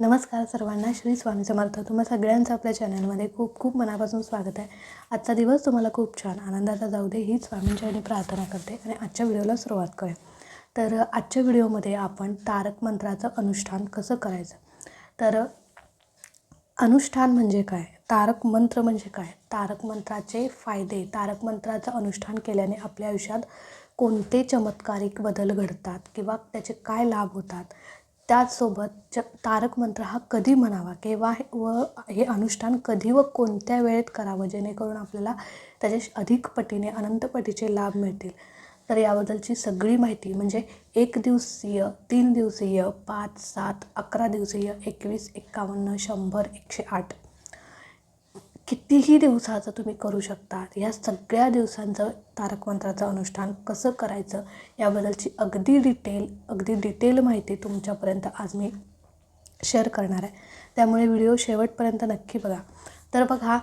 नमस्कार सर्वांना श्री स्वामी समर्थ. तुम्हा सगळ्यांचं आपल्या चॅनलमध्ये खूप खूप मनापासून स्वागत आहे. आजचा दिवस तुम्हाला खूप छान आनंदाचा जाऊ दे हीच स्वामींच्या आणि प्रार्थना करते. आणि आजच्या व्हिडिओला सुरुवात करूया. तर आजच्या व्हिडिओमध्ये आपण तारक मंत्राचं अनुष्ठान कसं करायचं? तर अनुष्ठान म्हणजे काय? तारक मंत्र म्हणजे काय? तारक मंत्राचे फायदे तारक मंत्राचं अनुष्ठान केल्याने आपल्या आयुष्यात कोणते चमत्कारिक बदल घडतात किंवा त्याचे काय लाभ होतात? त्याचसोबत च तारक मंत्र हा कधी म्हणावा? केव्हा हे व हे अनुष्ठान कधी व कोणत्या वेळेत करावं? जेणेकरून आपल्याला त्याचे अधिक पटीने अनंत पटीचे लाभ मिळतील. तर याबद्दलची सगळी माहिती म्हणजे एक दिवसीय तीन दिवसीय पाच सात अकरा दिवसीय एकवीस एक्कावन्न शंभर एकशे आठ. कितीही दिवसाचं तुम्ही करू शकता या सगळ्या दिवसांचं तारकमंत्राचं अनुष्ठान कसं करायचं याबद्दलची अगदी डिटेल अगदी डिटेल माहिती तुमच्यापर्यंत आज मी शेअर करणार आहे. त्यामुळे व्हिडिओ शेवटपर्यंत नक्की बघा. तर बघा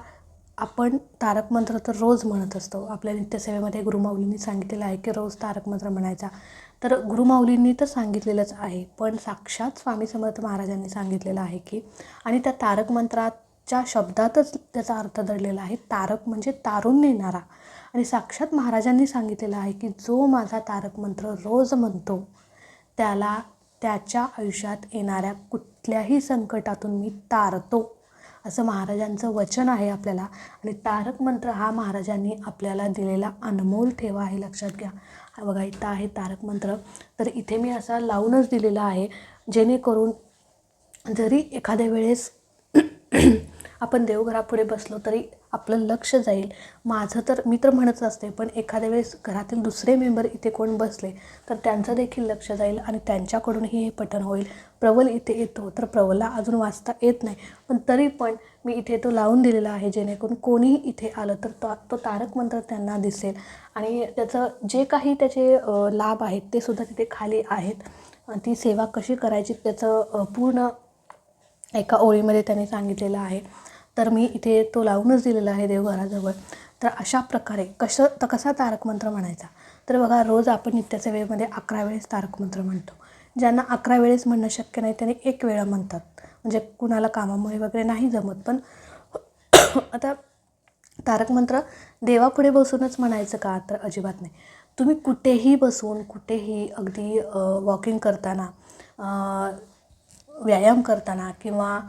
आपण तारक मंत्र तर रोज म्हणत असतो. आपल्या नित्यसेवेमध्ये गुरुमाऊलींनी सांगितलेलं आहे की रोज तारक मंत्र म्हणायचा. तर गुरुमाऊलींनी तर सांगितलेलंच आहे. पण साक्षात स्वामी समर्थ महाराजांनी सांगितलेलं आहे की आणि त्या तारक मंत्रात च्या शब्दातच त्याचा अर्थ दडलेला आहे तारक म्हणजे तारून नेणारा आणि साक्षात महाराजांनी सांगितलेलं आहे की जो माझा तारक मंत्र रोज म्हणतो त्याला त्याच्या आयुष्यात येणाऱ्या कुठल्याही संकटातून मी तारतो असं महाराजांचं वचन आहे आपल्याला. आणि तारक मंत्र हा महाराजांनी आपल्याला दिलेला अनमोल ठेवा आहे लक्षात घ्या. बघा इथं आहे तारक मंत्र. तर इथे मी असा लावूनच दिलेला आहे जेणेकरून जरी एखाद्या वेळेस आपण देवघरापुढे बसलो तरी आपलं लक्ष जाईल. माझं तर मी तर म्हणत असते पण एखाद्या वेळेस घरातील दुसरे मेंबर इथे कोण बसले तर त्यांचं देखील लक्ष जाईल आणि त्यांच्याकडूनही हे पठण होईल. प्रबल इथे येतो तर प्रबलला अजून वाचता येत नाही. पण तरी पण मी इथे तो लावून दिलेला आहे जेणेकरून कोणीही इथे आलं तर तो तो तारक मंत्र त्यांना दिसेल. आणि त्याचं जे काही त्याचे लाभ आहेत ते सुद्धा तिथे खाली आहेत. ती सेवा कशी करायची त्याचं पूर्ण एका ओळीमध्ये त्याने सांगितलेलं आहे. तर मी इथे तो लावूनच दिलेला आहे देवघराजवळ. तर अशा प्रकारे कसं तर कसा तारक मंत्र म्हणायचा? तर बघा रोज आपण नित्यसेवेमध्ये अकरा वेळेस तारक मंत्र म्हणतो. ज्यांना अकरा वेळेस म्हणणं शक्य नाही त्यांनी एक वेळा म्हणतात. म्हणजे कुणाला कामामुळे वगैरे नाही जमत पण आता तारक मंत्र देवापुढे बसूनच म्हणायचं का? तर अजिबात नाही. तुम्ही कुठेही बसून कुठेही अगदी वॉकिंग करताना व्यायाम करताना किंवा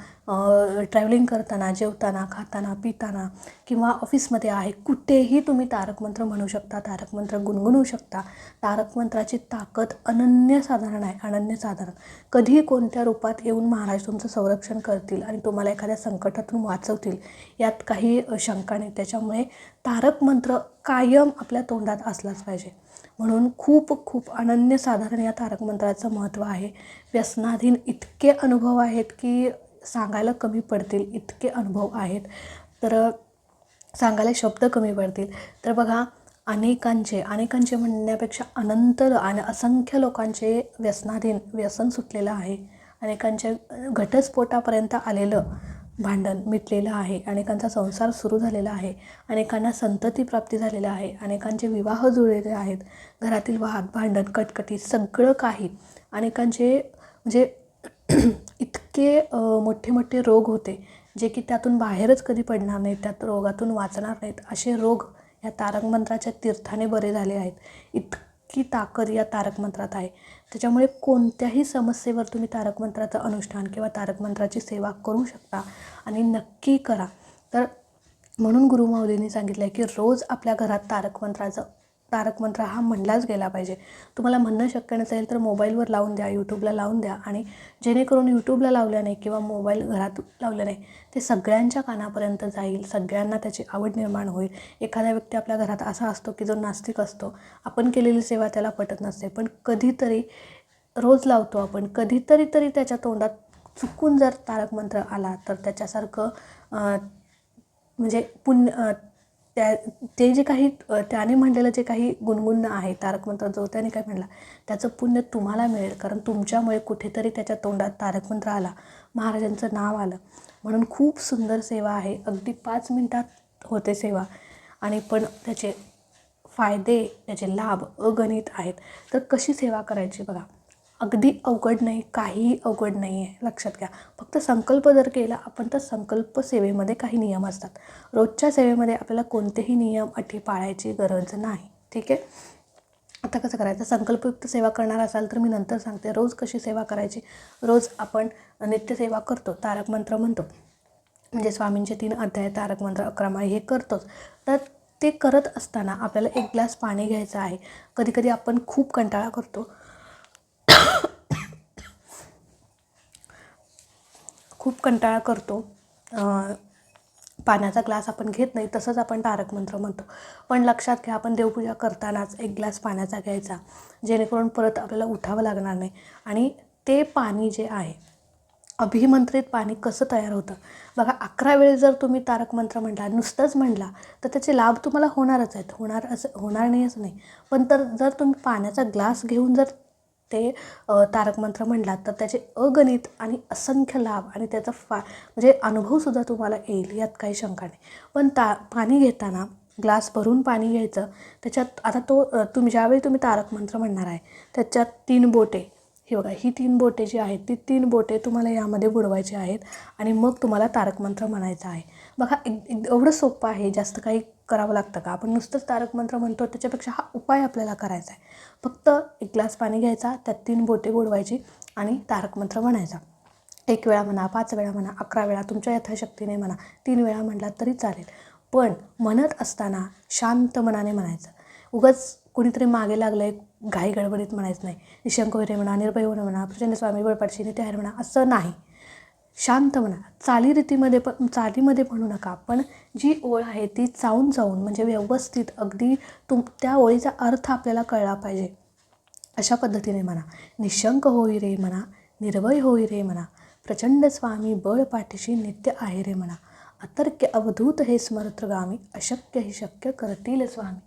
ट्रॅव्हलिंग करताना जेवताना खाताना पिताना किंवा ऑफिसमध्ये आहे कुठेही तुम्ही तारक मंत्र म्हणू शकता तारक मंत्र गुणगुणू शकता. तारक मंत्राची ताकद अनन्यसाधारण आहे अनन्यसाधारण कधीही कोणत्या रूपात येऊन महाराज तुमचं संरक्षण करतील आणि तुम्हाला एखाद्या संकटातून वाचवतील यात काही शंका नाही. त्याच्यामुळे तारक मंत्र कायम आपल्या तोंडात असलाच पाहिजे. म्हणून खूप खूप अनन्यसाधारण या तारक मंत्राचं महत्त्व आहे. व्यसनाधीन इतके अनुभव आहेत की सांगायला कमी पडतील इतके अनुभव आहेत. तर सांगायला शब्द कमी पडतील. तर बघा अनेकांचे अनेकांचे म्हणण्यापेक्षा अनंत आणि असंख्य लोकांचे व्यसनाधीन व्यसन सुटलेलं आहे. अनेकांच्या घटस्फोटापर्यंत आलेलं भांडण मिटलेलं आहे. अनेकांचा संसार सुरू झालेला आहे. अनेकांना संतती प्राप्ती झालेलं आहे. अनेकांचे विवाह जुळलेले आहेत. घरातील वाद भांडण कटकटी सगळं काही अनेकांचे म्हणजे इतके मोठे मोठे रोग होते जे की त्यातून बाहेरच कधी पडणार नाहीत त्यात रोगातून वाचणार नाहीत. असे रोग या तारकमंत्राच्या तीर्थाने बरे झाले आहेत. इतकी ताकद या तारक मंत्रात आहे. त्याच्यामुळे कोणत्याही समस्येवर तुम्ही तारक मंत्राचं अनुष्ठान किंवा तारक मंत्राची सेवा करू शकता आणि नक्की करा. तर म्हणून गुरुमाऊलींनी सांगितलं आहे की रोज आपल्या घरात तारक मंत्राचं तारक मंत्र हा म्हणलाच गेला पाहिजे. तुम्हाला म्हणणं शक्य नसेल तर मोबाईलवर लावून द्या यूट्यूबला लावून द्या आणि जेणेकरून यूट्यूबला लावल्याने किंवा मोबाईल घरात लावल्याने ते सगळ्यांच्या कानापर्यंत जाईल सगळ्यांना त्याची आवड निर्माण होईल. एखादा व्यक्ती आपल्या घरात असा असतो की जो नास्तिक असतो. आपण केलेली सेवा त्याला पटत नसते पण कधीतरी रोज लावतो आपण. कधीतरी तरी त्याच्या तोंडात चुकून जर तारक मंत्र आला तर त्याच्यासारखं म्हणजे पुण्य त्या ते जे काही त्याने म्हणलेलं जे काही गुणगुण आहे तारक मंत्र जो त्याने काय म्हणला त्याचं पुण्य तुम्हाला मिळेल कारण तुमच्यामुळे कुठेतरी त्याच्या तोंडात तारक मंत्र आला महाराजांचं नाव आलं. म्हणून खूप सुंदर सेवा आहे अगदी पाच मिनटात होते सेवा. आणि पण त्याचे फायदे त्याचे लाभ अगणित आहेत. तर कशी सेवा करायची बघा? अगदी अवघड नाही काहीही अवघड नाही आहे. लक्षात घ्या. फक्त संकल्प जर केला आपण तर संकल्प सेवेमध्ये काही नियम असतात. रोजच्या सेवेमध्ये आपल्याला कोणतेही नियम अटी पाळायची गरज नाही. ठीक आहे? आता कसं करायचं? संकल्पयुक्त सेवा करणार असाल तर मी नंतर सांगते. रोज कशी सेवा करायची? रोज आपण नित्यसेवा करतो. तारक मंत्र म्हणतो. म्हणजे स्वामींचे तीन अध्याय तारक मंत्र अकरा हे करतोच. तर ते करत असताना आपल्याला एक ग्लास पाणी घ्यायचं आहे. कधीकधी आपण खूप कंटाळा करतो. खूप कंटाळा करतो. पाण्याचा ग्लास आपण घेत नाही तसंच आपण तारक मंत्र म्हणतो. पण लक्षात घ्या आपण देवपूजा करतानाच एक ग्लास पाण्याचा घ्यायचा जेणेकरून परत आपल्याला उठावं लागणार नाही. आणि ते पाणी जे आहे अभिमंत्रित पाणी कसं तयार होतं? बघा अकरा वेळेस जर तुम्ही तारक मंत्र म्हटला नुसतंच म्हटला तर त्याचे लाभ तुम्हाला होणारच आहेत. होणार असं होणार नाही असं नाही. पण तर जर तुम्ही पाण्याचा ग्लास घेऊन जर ते तारक मंत्र म्हटलात तर त्याचे अगणित आणि असंख्य लाभ आणि त्याचा फा म्हणजे अनुभवसुद्धा तुम्हाला येईल यात काही शंका नाही. पण ता पाणी घेताना ग्लास भरून पाणी घ्यायचं त्याच्यात आता तो तुम्ही ज्यावेळी तुम्ही तारक मंत्र म्हणणार आहे त्याच्यात तीन बोटे हे बघा ही तीन बोटे जी आहेत ती तीन बोटे तुम्हाला यामध्ये बुडवायची आहेत आणि मग तुम्हाला तारक मंत्र म्हणायचं आहे. बघा एक- एवढं सोपं आहे जास्त काही करावं लागतं का? आपण नुसतंच तारक मंत्र म्हणतो त्याच्यापेक्षा हा उपाय आपल्याला करायचा आहे. फक्त एक ग्लास पाणी घ्यायचा त्यात तीन बोटे गोडवायची आणि तारक मंत्र म्हणायचा. एक वेळा म्हणा पाच वेळा म्हणा अकरा वेळा तुमच्या यथाशक्तीने म्हणा तीन वेळा म्हणलात तरी चालेल. पण म्हणत असताना शांत मनाने म्हणायचं. उगाच कुणीतरी मागे लागलं आहे घाई गडबडीत म्हणायचं नाही. निशंक वैरे म्हणा निर्भय म्हणा म्हणा प्रचंड स्वामी बळपाटशी नित्य म्हणा असं नाही. शांत म्हणा. चालीरीतीमध्ये पण चालीमध्ये म्हणू नका. पण जी ओळ आहे ती चावून चावून म्हणजे व्यवस्थित अगदी तुम त्या ओळीचा अर्थ आपल्याला कळला पाहिजे. अशा पद्धतीने म्हणा. निशंक होई रे म्हणा. निर्भय होई रे म्हणा. प्रचंड स्वामी बळ पाठीशी नित्य आहे रे म्हणा. अतर्क्य अवधूत हे स्मरत्रगामी अशक्य हे शक्य करतील स्वामी.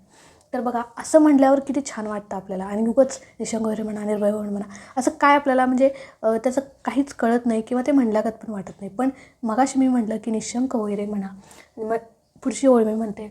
तर बघा असं म्हटल्यावर किती छान वाटतं आपल्याला. आणि उगंच निशंक वगैरे म्हणा निर्भय म्हणा असं काय आपल्याला म्हणजे त्याचं काहीच कळत नाही किंवा ते म्हणल्यागत पण वाटत नाही. पण मगाशी मी म्हटलं की निशंक वगैरे म्हणा मग पुढची ओळ मी म्हणते.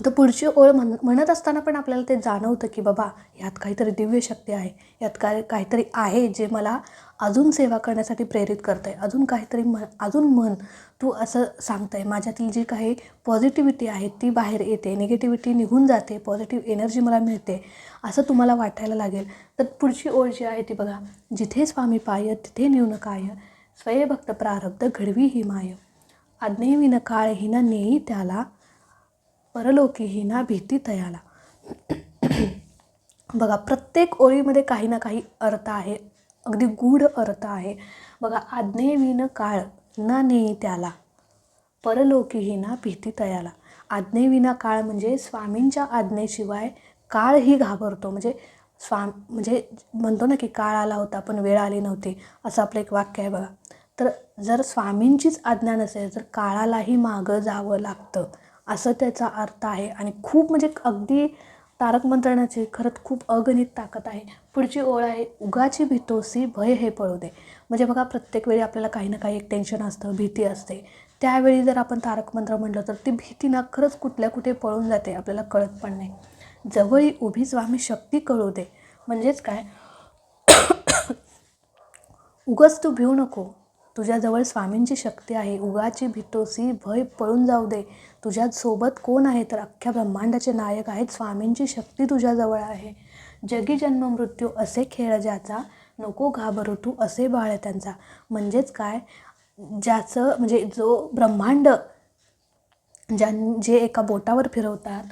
तर पुढची ओळ म्हण म्हणत असताना पण आपल्याला ते जाणवतं की बाबा यात काहीतरी दिव्य शक्ती आहे. यात काय काहीतरी आहे जे मला अजून सेवा करण्यासाठी प्रेरित करतं आहे अजून काहीतरी म्हण अजून म्हण तू असं सांगतं आहे माझ्यातील जी काही पॉझिटिव्हिटी आहे ती बाहेर येते. निगेटिव्हिटी निघून जाते. पॉझिटिव्ह एनर्जी मला मिळते असं तुम्हाला वाटायला लागेल. तर पुढची ओळ जी आहे ती बघा. जिथे स्वामी पाय तिथे नेऊन काय? स्वयंभक्त प्रारब्ध घडवी ही माय. आज्ञेविन काळ हिना नेई त्याला परलोकी ना भीती तयाला. बघा प्रत्येक ओळीमध्ये काही ना काही अर्थ आहे. अगदी गूढ अर्थ आहे. बघा आज्ञेविन काळ न नेई त्याला. परलोकी ना भीती तयाला. आज्ञेविना काळ म्हणजे स्वामींच्या आज्ञेशिवाय काळही घाबरतो. म्हणजे स्वाम म्हणजे म्हणतो ना की काळ आला होता पण वेळ आली नव्हती. असं आपलं एक वाक्य आहे बघा. तर जर स्वामींचीच आज्ञा नसेल तर काळालाही मागं जावं लागतं. असं त्याचा अर्थ आहे. आणि खूप म्हणजे अगदी तारक मंत्रणाची खरंच खूप अगणित ताकद आहे. पुढची ओळ आहे उगाची भीतोसी भय हे पळू दे. म्हणजे बघा प्रत्येक वेळी आपल्याला काही ना काही एक टेन्शन असतं भीती असते. त्यावेळी जर आपण तारक मंत्र म्हटलं तर ती भीती ना खरंच कुठल्या कुठे पळून जाते आपल्याला कळत पण नाही. जवळी उभी स्वामी शक्ती कळू दे. म्हणजेच काय? उगाच तू भिऊ नको. तुझ्याजवळ स्वामींची शक्ती आहे. उगाची भीतोसी भय पळून जाऊ दे. तुझ्या सोबत कोण आहे तर अख्ख्या ब्रह्मांडाचे नायक आहेत. स्वामींची शक्ती तुझ्याजवळ आहे. जगी जन्म मृत्यू असे खेळ ज्याचा नको घाबरू तू असे बाळ त्यांचा. म्हणजेच काय? ज्याचं म्हणजे जो ब्रह्मांड ज्यां जे एका बोटावर फिरवतात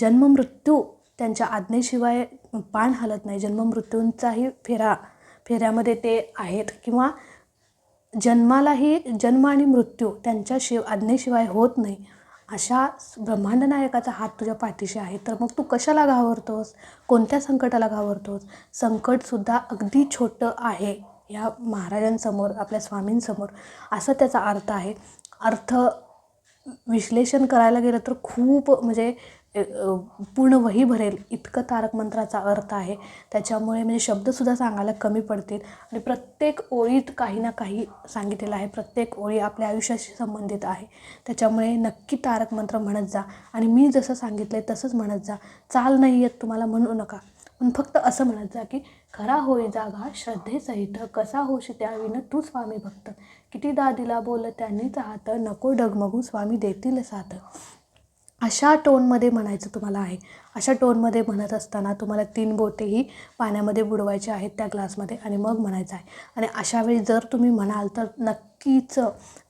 जन्ममृत्यू त्यांच्या आज्ञेशिवाय पान हलत नाही. जन्ममृत्यूंचाही फेरा फेऱ्यामध्ये ते आहेत किंवा जन्मालाही जन्म आणि मृत्यू त्यांच्या शिव आज्ञेशिवाय होत नाही. अशा ब्रह्मांड नायकाचा हात तुझ्या पाठीशी आहे. तर मग तू कशाला घाबरतोस? कोणत्या संकटाला घाबरतोस? संकटसुद्धा अगदी छोटं आहे या महाराजांसमोर आपल्या स्वामींसमोर. असा त्याचा अर्थ आहे. अर्थ विश्लेषण करायला गेलं तर खूप म्हणजे पूर्ण वही भरेल. इतकं तारक मंत्राचा अर्थ आहे. त्याच्यामुळे म्हणजे शब्दसुद्धा सांगायला कमी पडतील. आणि प्रत्येक ओळीत काही ना काही सांगितलेलं आहे. प्रत्येक ओळी आपल्या आयुष्याशी संबंधित आहे. त्याच्यामुळे नक्की तारक मंत्र म्हणत जा. आणि मी जसं सांगितलं आहे तसंच म्हणत जा. चाल नाही येत तुम्हाला म्हणू नका. पण फक्त असं म्हणत जा की खरा होई जागा श्रद्धेसहित कसा होशी त्याविन तू स्वामी भक्त? किती दादीला बोल त्यांनीच हात नको डगमगू स्वामी देतील साथ. अशा टोनमध्ये म्हणायचं तुम्हाला आहे. अशा टोनमध्ये म्हणत असताना तुम्हाला तीन बोटेही पाण्यामध्ये बुडवायचे आहेत त्या ग्लासमध्ये आणि मग म्हणायचं आहे. आणि अशा वेळी जर तुम्ही म्हणाल तर नक्कीच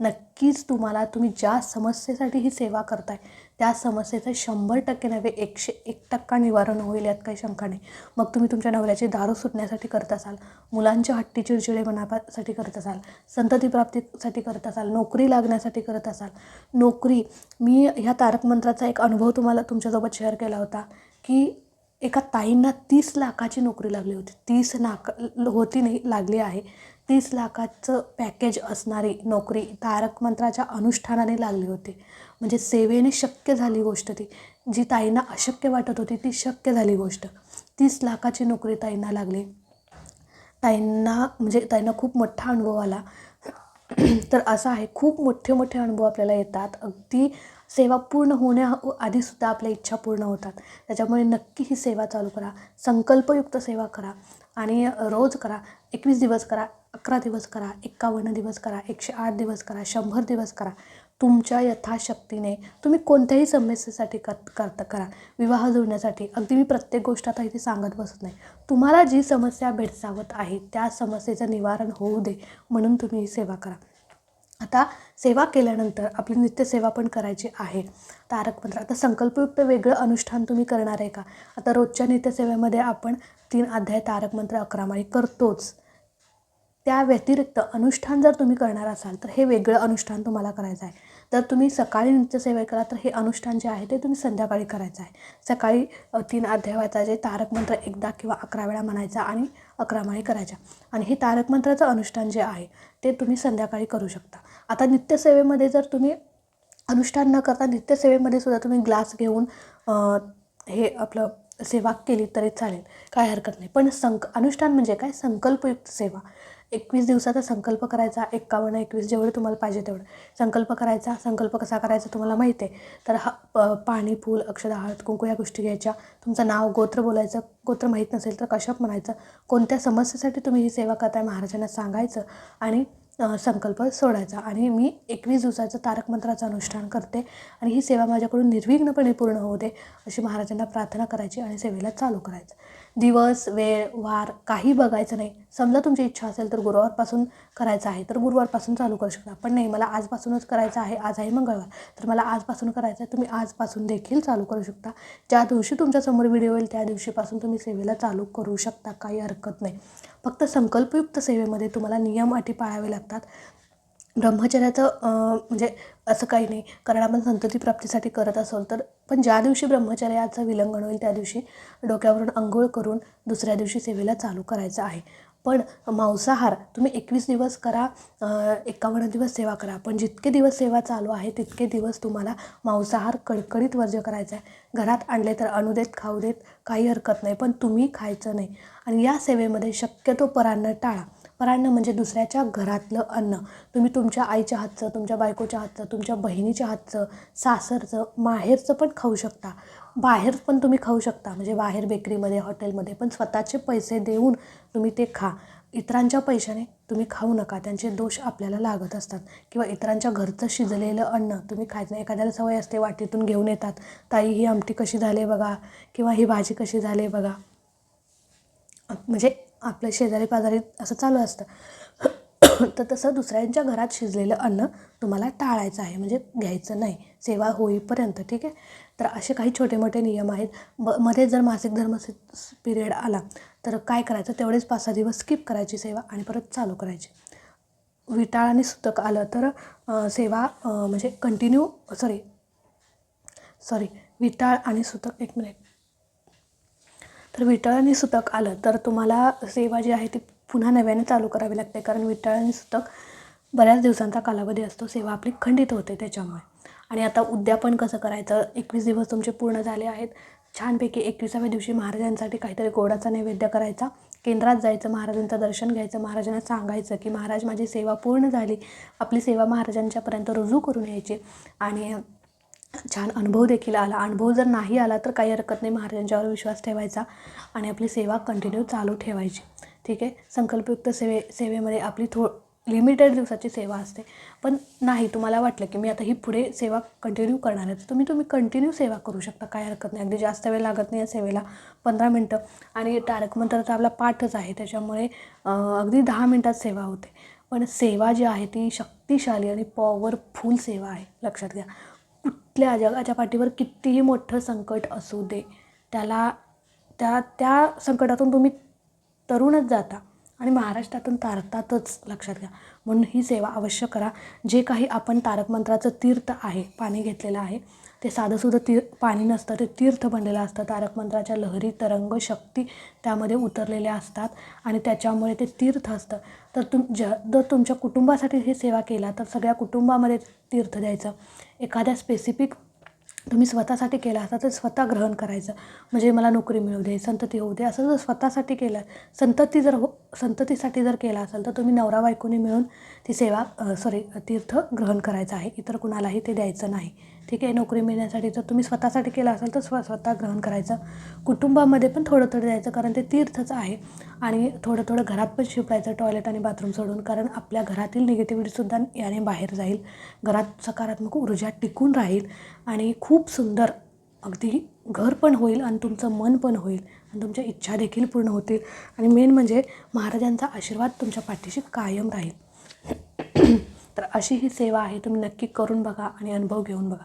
नक्कीच तुम्हाला तुम्ही ज्या समस्येसाठी ही सेवा करताय त्या समस्येचं शंभर टक्के नव्हे एकशे एक टक्का निवारण होईल यात काही शंका नाही. मग तुम्ही तुमच्या नवऱ्याची दारू सुटण्यासाठी करत असाल मुलांच्या हट्टी चिडचिडेपणासाठी करत असाल संतती प्राप्तीसाठी करत असाल नोकरी लागण्यासाठी करत असाल नोकरी मी ह्या तारक मंत्राचा एक अनुभव तुम्हाला तुमच्यासोबत शेअर केला होता की एका ताईंना तीस लाखाची नोकरी लागली होती. तीस लाख होती नाही लागली आहे. तीस लाखाचं पॅकेज असणारी नोकरी तारक मंत्राच्या अनुष्ठानाने लागली होती. म्हणजे सेवेने शक्य झाली गोष्ट ती. जी ताईंना अशक्य वाटत होती ती शक्य झाली गोष्ट. तीस लाखाची नोकरी ताईंना लागली. ताईंना म्हणजे ताईंना खूप मोठा अनुभव आला. तर असं आहे खूप मोठे मोठे अनुभव आपल्याला येतात. अगदी सेवा पूर्ण होण्या आधीसुद्धा आपल्या इच्छा पूर्ण होतात. त्याच्यामुळे नक्की ही सेवा चालू करा. संकल्पयुक्त सेवा करा. आणि रोज करा. एकवीस दिवस करा अकरा दिवस करा एक्कावन्न दिवस करा एकशे आठ दिवस करा शंभर दिवस करा. तुमच्या यथाशक्तीने तुम्ही कोणत्याही समस्येसाठी कर करता करा. विवाह जुळण्यासाठी. अगदी मी प्रत्येक गोष्ट आता इथे सांगत बसत नाही. तुम्हाला जी समस्या भेडसावत आहे त्या समस्येचं निवारण होऊ दे म्हणून तुम्ही ही सेवा करा. आता सेवा केल्यानंतर आपली नित्यसेवा पण करायची आहे. तारक मंत्र आता संकल्पयुक्त वेगळं अनुष्ठान तुम्ही करणार आहे का? आता रोजच्या नित्यसेवेमध्ये आपण तीन अध्याय तारक मंत्र अकरामाळी करतोच. त्या व्यतिरिक्त अनुष्ठान जर तुम्ही करणार असाल तर हे वेगळं अनुष्ठान तुम्हाला करायचं आहे. जर तुम्ही सकाळी नित्यसेवा करा तर हे अनुष्ठान जे आहे ते तुम्ही संध्याकाळी करायचं आहे. सकाळी तीन अध्याय जे तारक मंत्र एकदा किंवा अकरा वेळा म्हणायचा आणि अकरा माळी करायच्या. आणि हे तारक मंत्राचं अनुष्ठान जे आहे ते तुम्ही संध्याकाळी करू शकता. आता नित्यसेवेमध्ये जर तुम्ही अनुष्ठान न करता नित्यसेवेमध्ये सुद्धा तुम्ही ग्लास घेऊन हे आपलं सेवा केली तरी चालेल काय हरकत नाही. पण संक अनुष्ठान म्हणजे काय? संकल्पयुक्त सेवा. एकवीस दिवसाचा संकल्प करायचा एक्कावन्न एकवीस जेवढं तुम्हाला पाहिजे तेवढं. संकल्प करायचा संकल्प कसा करायचा तुम्हाला माहिती आहे. तर हा प पाणी फूल अक्षदा हळद कुंकू या गोष्टी घ्यायच्या. तुमचं नाव गोत्र बोलायचं. गोत्र माहीत नसेल तर कशाप म्हणायचं? कोणत्या समस्येसाठी तुम्ही ही सेवा करताय? महाराजांना सांगायचं. आणि संकल्प सोडायचा. आणि मी एकवीस दिवसाचं तारक मंत्राचं अनुष्ठान करते आणि ही सेवा माझ्याकडून निर्विघ्नपणे पूर्ण होऊ दे अशी महाराजांना प्रार्थना करायची आणि सेवेला चालू करायचं. दिवस वेळ वार काही बघायचं नाही. समजा तुमची इच्छा असेल तर गुरुवारपासून करायचं आहे तर गुरुवारपासून चालू करू शकता. पण नाही मला आजपासूनच करायचं आहे आज आहे मंगळवार. तर मला आजपासून करायचं आहे तुम्ही आजपासून देखील चालू करू शकता. ज्या दिवशी तुमच्यासमोर व्हिडिओ येईल त्या दिवशीपासून तुम्ही सेवेला चालू करू शकता. काही हरकत नाही. फक्त संकल्पयुक्त सेवेमध्ये तुम्हाला नियम अटी पाळावे लागतात. ब्रह्मचर्याचं म्हणजे असं काही नाही. कारण आपण संतती प्राप्तीसाठी करत असोल तर पण ज्या दिवशी ब्रह्मचर्याचं विलंघन होईल त्या दिवशी डोक्यावरून अंघोळ करून दुसऱ्या दिवशी सेवेला चालू करायचं आहे. पण मांसाहार तुम्ही एकवीस दिवस करा एकावन्न दिवस सेवा करा. पण जितके दिवस सेवा चालू आहे तितके दिवस तुम्हाला मांसाहार कडकडीत वर्ज्य करायचा आहे घरात आणले तर आणू देत खाऊ देत काही हरकत नाही पण तुम्ही खायचं नाही. आणि या सेवेमध्ये शक्यतो परांना टाळा. परान्न म्हणजे दुसऱ्याच्या घरातलं अन्न. तुम्ही तुमच्या आईच्या हातचं तुमच्या बायकोच्या हातचं तुमच्या बहिणीच्या हातचं सासरचं माहेरचं पण खाऊ शकता. बाहेर पण तुम्ही खाऊ शकता. म्हणजे बाहेर बेकरीमध्ये हॉटेलमध्ये पण स्वतःचे पैसे देऊन तुम्ही ते खा. इतरांच्या पैशाने तुम्ही खाऊ नका. त्यांचे दोष आपल्याला लागत असतात. किंवा इतरांच्या घरचं शिजलेलं अन्न तुम्ही खायचं एखाद्याला सवय असते वाटीतून घेऊन येतात. ताई ही आमटी कशी झाली बघा? किंवा ही भाजी कशी झाली बघा? म्हणजे आपल्या शेजारी पाजारी असं चालू असतं. तर तसं दुसऱ्यांच्या घरात शिजलेलं अन्न तुम्हाला टाळायचं आहे. म्हणजे घ्यायचं नाही. सेवा होईपर्यंत ठीक आहे? तर असे काही छोटे मोठे नियम आहेत. ब मध्ये जर मासिक धर्म पिरियड आला तर काय करायचं? तेवढेच पाच सहा दिवस स्किप करायची सेवा आणि परत चालू करायची. विटाळ आणि सुतक आलं तर सेवा म्हणजे कंटिन्यू सॉरी सॉरी विटाळ आणि सुतक एक मिनिट तर विटाळ सुतक आलं. तर तुम्हाला सेवा जी आहे ती पुन्हा नव्याने चालू करावी लागते. कारण विटाळ आणि सुतक बऱ्याच दिवसांचा कालावधी असतो. सेवा आपली खंडित होते त्याच्यामुळे. आणि आता उद्यापन कसं करायचं? एकवीस दिवस तुमचे पूर्ण झाले आहेत. छानपैकी एकविसाव्या दिवशी महाराजांसाठी काहीतरी गोडाचा नैवेद्य करायचा. केंद्रात जायचं महाराजांचं दर्शन घ्यायचं महाराजांना सांगायचं की महाराज माझी सेवा पूर्ण झाली. आपली सेवा महाराजांच्यापर्यंत रुजू करून यायची. आणि छान अनुभव देखील आला. अनुभव जर नाही आला तर काही हरकत नाही. महाराजांच्यावर विश्वास ठेवायचा आणि आपली सेवा कंटिन्यू चालू ठेवायची. ठीक आहे? संकल्पयुक्त सेवे सेवेमध्ये आपली थो लिमिटेड दिवसाची सेवा असते. पण नाही तुम्हाला वाटलं की मी आता ही पुढे सेवा कंटिन्यू करणार आहे. तर तुम्ही तुम्ही कंटिन्यू सेवा करू शकता. काय हरकत नाही. अगदी जास्त वेळ लागत नाही या सेवेला. पंधरा मिनटं. आणि तारक मंत्राचा आपला पाठच आहे. त्याच्यामुळे अगदी दहा मिनटात सेवा होते. पण सेवा जी आहे ती शक्तिशाली आणि पॉवरफुल सेवा आहे. लक्षात घ्या. कुठल्या जगाच्या पाठीवर कितीही मोठं संकट असू दे त्याला त्या त्या संकटातून तुम्ही तरुणच जाता आणि महाराष्ट्रातून तारतातच लक्षात घ्या. म्हणून ही सेवा अवश्य करा. जे काही आपण तारक मंत्राचं तीर्थ आहे पाणी घेतलेलं आहे ते साधंसुद्धा तीर पाणी नसतं ते तीर्थ बनलेलं असतं. तारक मंत्राच्या लहरी तरंग शक्ती त्यामध्ये उतरलेल्या असतात आणि त्याच्यामुळे ते तीर्थ असतं. तर तुम ज जर तुमच्या कुटुंबासाठी ही सेवा केला तर सगळ्या कुटुंबामध्ये तीर्थ द्यायचं. एखाद्या स्पेसिफिक तुम्ही स्वतःसाठी केला असता तर स्वतः ग्रहण करायचं. म्हणजे मला नोकरी मिळू दे संतती होऊ दे असं जर स्वतःसाठी केलं संतती जर हो संततीसाठी जर केला असेल तर तुम्ही नवरा बायकोनी मिळून ती सेवा सॉरी तीर्थ ग्रहण करायचं आहे. इतर कुणालाही ते द्यायचं नाही. ठीक आहे नोकरी मिळण्यासाठी. जर तुम्ही स्वतःसाठी केलं असेल तर स्व स्वतः ग्रहण करायचं. कुटुंबामध्ये पण थोडं थोडं द्यायचं कारण ते तीर्थच आहे. आणि थोडं थोडं घरात पण शिपायचं टॉयलेट आणि बाथरूम सोडून कारण आपल्या घरातील निगेटिव्हिटीसुद्धा याने बाहेर जाईल. घरात सकारात्मक ऊर्जा टिकून राहील आणि खूप सुंदर अगदी घर पण होईल आणि तुमचं मन पण होईल आणि तुमच्या इच्छा देखील पूर्ण होतील. आणि मेन म्हणजे महाराजांचा आशीर्वाद तुमच्या पाठीशी कायम राहील. तर अशी ही सेवा आहे तुम्ही नक्की करून बघा आणि अनुभव घेऊन बघा.